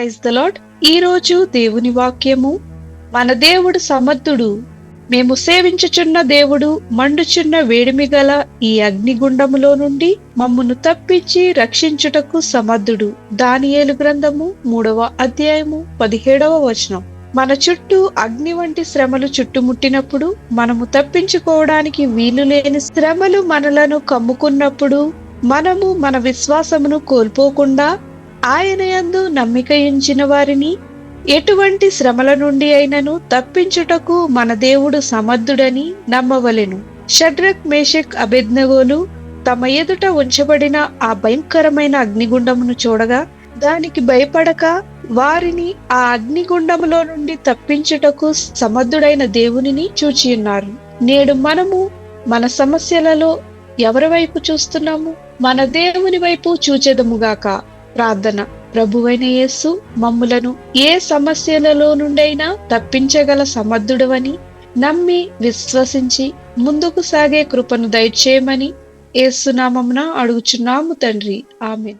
Praise the lord ఈ రోజు దేవుని వాక్యము. మన దేవుడు సమర్థుడు. మేము సేవించుచున్న దేవుడు మండుచున్న వేడిమి గల ఈ అగ్నిగుండములో నుండి మమ్మను తప్పించి రక్షించుటకు సమర్థుడు. దానియేలు గ్రంథము మూడవ అధ్యాయము పదిహేడవ వచనం. మన చుట్టూ అగ్ని వంటి శ్రమలు చుట్టుముట్టినప్పుడు మనము తప్పించుకోవడానికి వీలు లేని శ్రమలు మనలను కమ్ముకున్నప్పుడు మనము మన విశ్వాసమును కోల్పోకుండా ఆయన యందు నమ్మిక ఎంచిన వారిని ఎటువంటి శ్రమల నుండి అయినను తప్పించుటకు మన దేవుడు సమర్థుడని నమ్మవలెను. షడ్రక్ మేషక్ అభిజ్ఞగోలు తమ ఎదుట ఉంచబడిన ఆ భయంకరమైన అగ్నిగుండమును చూడగా దానికి భయపడక వారిని ఆ అగ్నిగుండములో నుండి తప్పించుటకు సమర్థుడైన దేవునిని చూచియున్నారు. నేడు మనము మన సమస్యలలో ఎవరి వైపు చూస్తున్నాము? మన దేవుని వైపు చూచెదముగాక ప్రార్థన. ప్రభువైన యేసు మమ్ములను ఏ సమస్యలలో నుండైనా తప్పించగల సమర్థుడవని నమ్మి విశ్వసించి ముందుకు సాగే కృపను దయచేయమని ఏసునామమున అడుగుచున్నాము తండ్రి. ఆమెన్.